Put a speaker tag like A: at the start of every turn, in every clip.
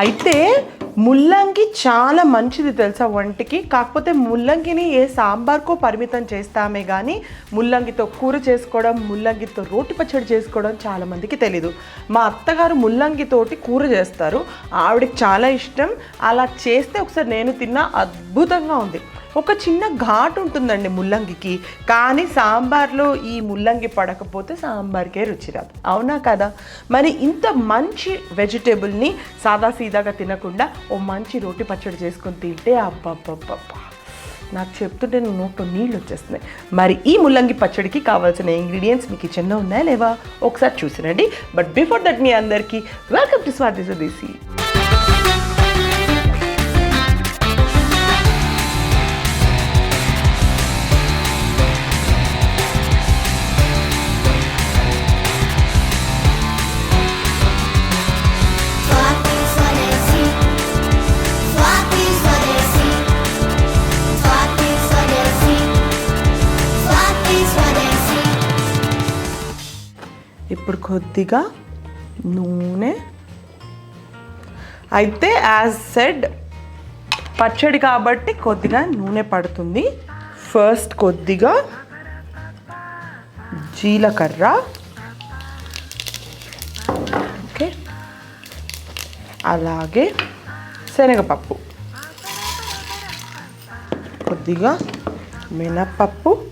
A: అయితే ముల్లంగి చాలా మంచిది తెలుసా వంటికి కాకపోతే ముల్లంగిని ఏ సాంబార్కో పరిమితం చేస్తామే కానీ ముల్లంగితో కూర చేసుకోవడం ముల్లంగితో రోటి పచ్చడి చేసుకోవడం చాలామందికి తెలీదు. మా అత్తగారు ముల్లంగితోటి కూర చేస్తారు. ఆవిడకి చాలా ఇష్టం. అలా చేస్తే ఒకసారి నేను తిన్నా అద్భుతంగా ఉంది. ఒక చిన్న ఘాటు ఉంటుందండి ముల్లంగికి. కానీ సాంబార్లో ఈ ముల్లంగి పడకపోతే సాంబార్కే రుచి రాదు. అవునా కదా? మరి ఇంత మంచి వెజిటేబుల్ని సాదాసీదాగా తినకుండా ఓ మంచి రోటి పచ్చడి చేసుకొని తింటే అబ్బబ్బబ్బబ్బా. నాకు చెప్తుంటే నోట్లో నీళ్ళు వచ్చేస్తున్నాయి. మరి ఈ ముల్లంగి పచ్చడికి కావాల్సిన ఇంగ్రీడియంట్స్ మీ కిచెన్లో ఉన్నాయా లేవా? ఒకసారి చూసినండి బట్ బిఫోర్ దట్ మీ అందరికీ వెల్కమ్ టు స్వాతి సుదేశీ కొద్దిగా నూనె. అయితే యాజ్ సెడ్ పచ్చడి కాబట్టి కొద్దిగా నూనె పడుతుంది. ఫస్ట్ కొద్దిగా జీలకర్ర. ఓకే అలాగే శనగపప్పు. కొద్దిగా మినప్పప్పు.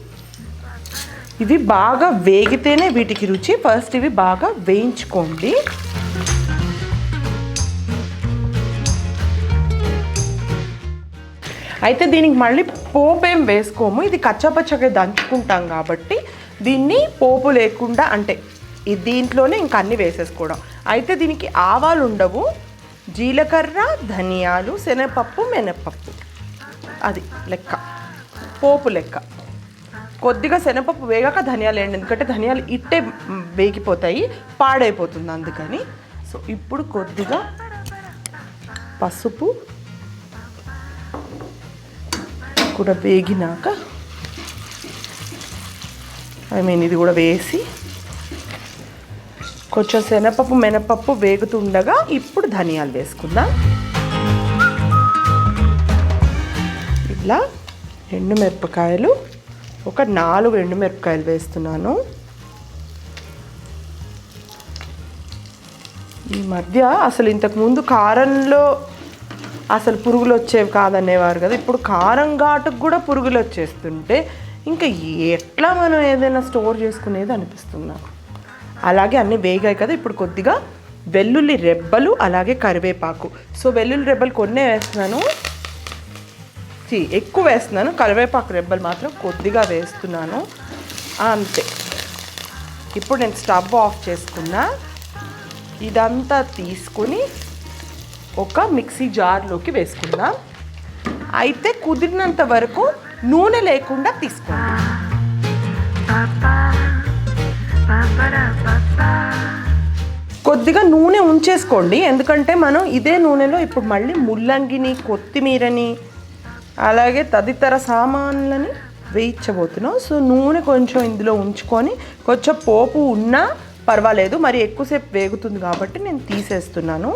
A: ఇవి బాగా వేగితేనే వీటికి రుచి. ఫస్ట్ ఇవి బాగా వేయించుకోండి. అయితే దీనికి మళ్ళీ పోపు ఏం వేసుకోము. ఇది కచ్చపచ్చగా దంచుకుంటాం కాబట్టి దీన్ని పోపు లేకుండా అంటే దీంట్లోనే ఇంక అన్నీ వేసేసుకోవడం. అయితే దీనికి ఆవాలు ఉండవు. జీలకర్ర ధనియాలు శనగపప్పు మినపప్పు. అది లెక్క. పోపు లెక్క. కొద్దిగా శనగపప్పు వేగాక ధనియాలు వేయండి. ఎందుకంటే ధనియాలు ఇట్టే వేగిపోతాయి పాడైపోతుంది అందుకని. సో ఇప్పుడు కొద్దిగా పసుపు కూడా వేగినాక ఐ మీన్ ఇది కూడా వేసి కొంచెం శనగపప్పు మినపప్పు వేగుతుండగా ఇప్పుడు ధనియాలు వేసుకుందాం. ఇలా ఎండుమిరపకాయలు ఒక నాలుగు ఎండుమిరపకాయలు వేస్తున్నాను. ఈ మధ్య అసలు ఇంతకుముందు కారంలో అసలు పురుగులు వచ్చేవి కాదనేవారు కదా ఇప్పుడు కారం ఘాటుకు కూడా పురుగులు వచ్చేస్తుంటే ఇంకా ఎట్లా మనం ఏదైనా స్టోర్ చేసుకునేది అనిపిస్తుంది నాకు. అలాగే అన్నీ వేగాయి కదా ఇప్పుడు కొద్దిగా వెల్లుల్లి రెబ్బలు అలాగే కరివేపాకు. సో వెల్లుల్లి రెబ్బలు కొన్నే వేస్తున్నాను. ఎక్కువ వేస్తున్నాను. కరివేపాకు రెబ్బలు మాత్రం కొద్దిగా వేస్తున్నాను. అంతే. ఇప్పుడు నేను స్టవ్ ఆఫ్ చేసుకున్నా. ఇదంతా తీసుకుని ఒక మిక్సీ జార్లోకి వేసుకుందాం. అయితే కుదిరినంత వరకు నూనె లేకుండా తీసుకోండి. కొద్దిగా నూనె ఉంచేసుకోండి. ఎందుకంటే మనం ఇదే నూనెలో ఇప్పుడు మళ్ళీ ముల్లంగిని కొత్తిమీరని అలాగే తదితర సామాన్లని వేయించబోతున్నాం. సో నూనె కొంచెం ఇందులో ఉంచుకొని కొంచెం పోపు ఉన్నా పర్వాలేదు. మరి ఎక్కువసేపు వేగుతుంది కాబట్టి నేను తీసేస్తున్నాను.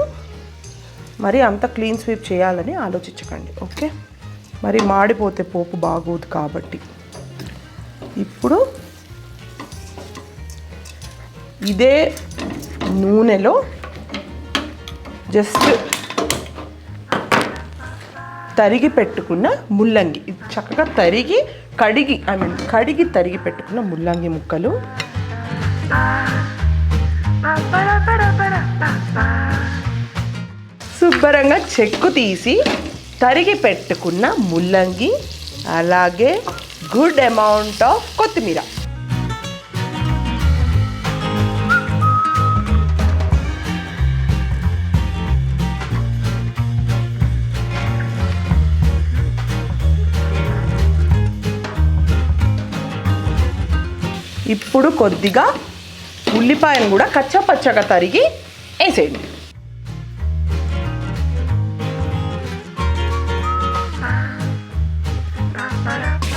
A: మరి అంత క్లీన్ స్వీప్ చేయాలని ఆలోచించకండి. ఓకే? మరి మాడిపోతే పోపు బాగోదు కాబట్టి. ఇప్పుడు ఇదే నూనెలో జస్ట్ తరిగి పెట్టుకున్న ముల్లంగి. ఇది చక్కగా తరిగి కడిగి ఐ మీన్ కడిగి తరిగి పెట్టుకున్న ముల్లంగి ముక్కలు. శుభ్రంగా చెక్కు తీసి తరిగి పెట్టుకున్న ముల్లంగి అలాగే గుడ్ అమౌంట్ ఆఫ్ కొత్తిమీర. ఇప్పుడు కొద్దిగా ఉల్లిపాయను కూడా కచ్చపచ్చగా తరిగి వేసేయండి.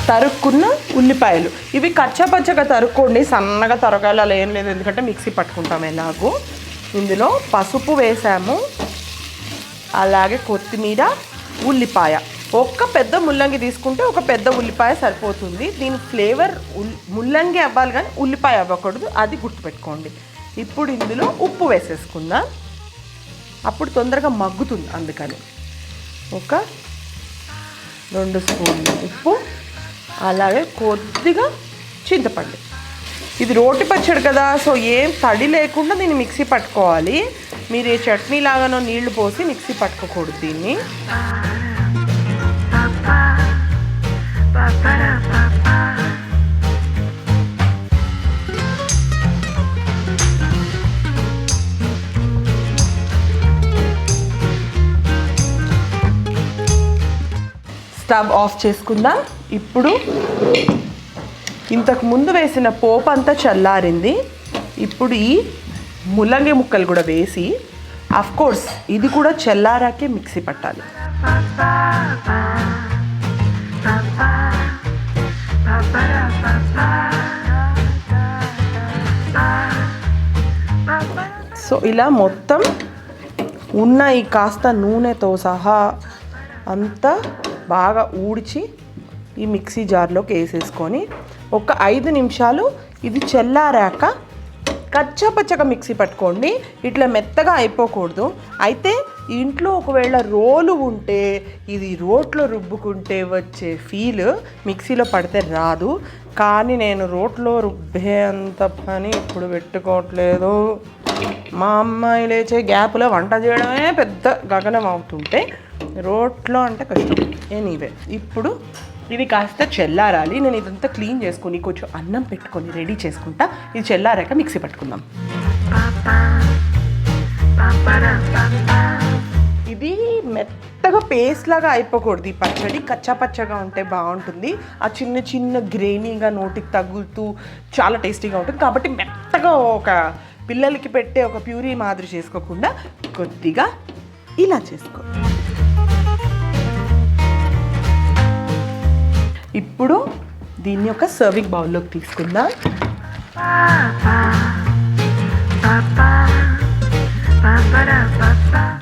A: తరుక్కున్న ఉల్లిపాయలు. ఇవి కచ్చపచ్చగా తరుక్కోండి. సన్నగా తరగాలి. అలా ఏం లేదు. ఎందుకంటే మిక్సీ పట్టుకుంటాం ఎలాగో. ఇందులో పసుపు వేసాము. అలాగే కొత్తిమీర ఉల్లిపాయ. ఒక్క పెద్ద ముల్లంగి తీసుకుంటే ఒక పెద్ద ఉల్లిపాయ సరిపోతుంది. దీని ఫ్లేవర్ ముల్లంగి అవ్వాలి కానీ ఉల్లిపాయ అవ్వకూడదు. అది గుర్తుపెట్టుకోండి. ఇప్పుడు ఇందులో ఉప్పు వేసేసుకుందాం. అప్పుడు తొందరగా మగ్గుతుంది అందుకని. ఒక రెండు స్పూన్లు ఉప్పు అలాగే కొద్దిగా చింతపండు. ఇది రోటి పచ్చడి కదా సో ఏం తడి లేకుండా దీన్ని మిక్సీ పట్టుకోవాలి. మీరు ఏ చట్నీ లాగానో నీళ్ళు పోసి మిక్సీ పట్టుకోకూడదు దీన్ని. స్టవ్ ఆఫ్ చేసుకుందాం. ఇప్పుడు ఇంతకు ముందు వేసిన పోపు అంతా చల్లారింది. ఇప్పుడు ఈ ముల్లంగి ముక్కలు కూడా వేసి అఫ్ కోర్స్ ఇది కూడా చల్లారాకే మిక్సీ పట్టాలి. సో ఇలా మొత్తం ఉన్న ఈ కాస్త నూనెతో సహా అంతా బాగా ఊడ్చి ఈ మిక్సీ జార్లోకి వేసేసుకొని ఒక ఐదు నిమిషాలు ఇది చల్లారాక కచ్చపచ్చగా మిక్సీ పట్టుకోండి. ఇట్లా మెత్తగా అయిపోకూడదు. అయితే ఇంట్లో ఒకవేళ రోలు ఉంటే ఇది రోట్లో రుబ్బుకుంటే వచ్చే ఫీల్ మిక్సీలో పడితే రాదు. కానీ నేను రోట్లో రుబ్బే అంత పని ఇప్పుడు పెట్టుకోవట్లేదు. మా అమ్మాయి లేచే గ్యాప్లో వంట చేయడమే పెద్ద గగనం అవుతుంటే రోట్లో అంటే కష్టం. ఎనీవే ఇప్పుడు ఇది కాస్త చెల్లారాలి. నేను ఇదంతా క్లీన్ చేసుకొని కొంచెం అన్నం పెట్టుకొని రెడీ చేసుకుంటా. ఇది చెల్లారాక మిక్సీ పట్టుకుందాం. మెత్తగా పేస్ట్ లాగా అయిపోకూడదు ఈ పచ్చడి. కచ్చా పచ్చగా ఉంటే బాగుంటుంది. ఆ చిన్న చిన్న గ్రేనీగా నోటికి తగులుతూ చాలా టేస్టీగా ఉంటుంది. కాబట్టి మెత్తగా ఒక పిల్లలకి పెట్టే ఒక ప్యూరీ మాదిరి చేసుకోకుండా కొద్దిగా ఇలా చేసుకో. ఇప్పుడు దీన్ని ఒక సర్వింగ్ బౌల్లోకి తీసుకుందాం.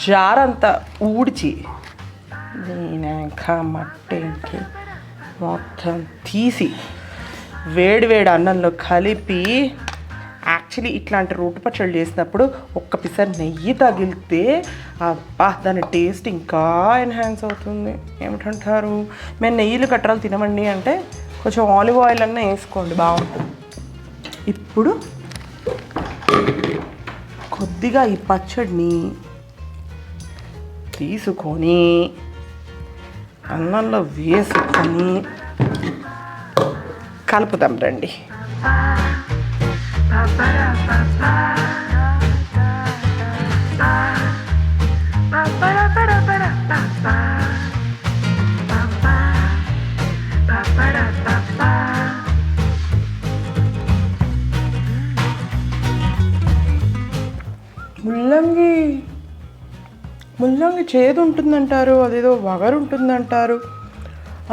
A: జార్ అంతా ఊడ్చి దీనాక మట్టేంటి? మొత్తం తీసి వేడి వేడి అన్నంలో కలిపి యాక్చువల్లీ ఇట్లాంటి రోటి పచ్చళ్ళు చేసినప్పుడు ఒక్క పిసర్ నెయ్యి తగిలితే అబ్బా దాని టేస్ట్ ఇంకా ఎన్హాన్స్ అవుతుంది. ఏమిటంటారు? మేము నెయ్యిలు కట్టరాలు తినమండి అంటే కొంచెం ఆలివ్ ఆయిల్ అన్న వేసుకోండి బాగుంటుంది. ఇప్పుడు కొద్దిగా ఈ పచ్చడిని తీసుకొని అన్నంలో వేసుకొని కలుపుదాం రండి. ముల్లంగి. ముల్లంగి చేదు ఉంటుందంటారు అదేదో వగరు ఉంటుందంటారు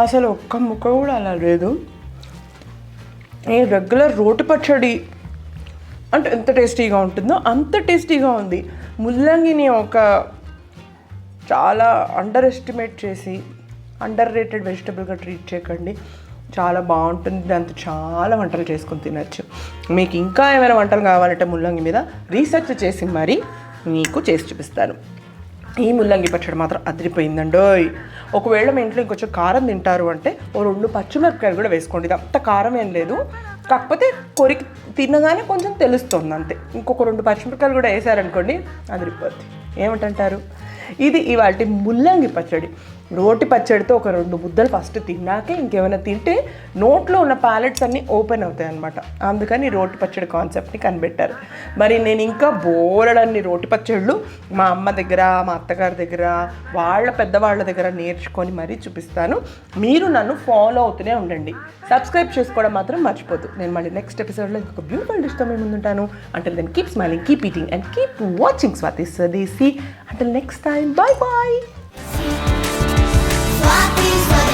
A: అసలు ఒక్క ముక్క కూడా అలా లేదు. ఈ రెగ్యులర్ రోటి పచ్చడి అంటే ఎంత టేస్టీగా ఉంటుందో అంత టేస్టీగా ఉంది. ముల్లంగిని ఒక చాలా అండర్ ఎస్టిమేట్ చేసి అండర్ రేటెడ్ వెజిటబుల్గా ట్రీట్ చేయకండి. చాలా బాగుంటుంది. దాంతో చాలా వంటలు చేసుకొని తినచ్చు. మీకు ఇంకా ఏమైనా వంటలు కావాలంటే ముల్లంగి మీద రీసెర్చ్ చేసి మరీ మీకు చేసి చూపిస్తాను. ఈ ముల్లంగి పచ్చడి మాత్రం అదిరిపోయిందండోయ్. ఒకవేళ మీ ఇంట్లో ఇంకొంచెం కారం తింటారు అంటే ఓ రెండు పచ్చిమిరపకాయలు కూడా వేసుకోండి. ఇది అంత కారం ఏం లేదు. కాకపోతే కొరికి తినగానే కొంచెం తెలుస్తుంది అంతే. ఇంకొక రెండు పచ్చిమిరపకాయలు కూడా వేసారనుకోండి అదిరిపోద్ది. ఏమిటంటారు? ఇది ఇవాళ ముల్లంగి పచ్చడి. రోటి పచ్చడితో ఒక రెండు ముద్దలు ఫస్ట్ తిన్నాకే ఇంకేమైనా తింటే నోట్లో ఉన్న ప్యాలెట్స్ అన్నీ ఓపెన్ అవుతాయి అనమాట అందుకని రోటి పచ్చడి కాన్సెప్ట్ని కనిపెట్టారు. మరి నేను ఇంకా బోరడన్ని రోటి పచ్చళ్ళు మా అమ్మ దగ్గర మా అత్తగారి దగ్గర వాళ్ళ పెద్దవాళ్ళ దగ్గర నేర్చుకొని మరీ చూపిస్తాను. మీరు నన్ను ఫాలో అవుతూనే ఉండండి. సబ్స్క్రైబ్ చేసుకోవడం మాత్రం మర్చిపోద్దు. నేను మళ్ళీ నెక్స్ట్ ఎపిసోడ్లో ఇంకొక బ్యూటిఫుల్ డిష్తో మేము ముందుంటాను. అంటే then keep smiling keep eating and keep watching Swathi Sadesi అంటే next time bye bye
B: what is what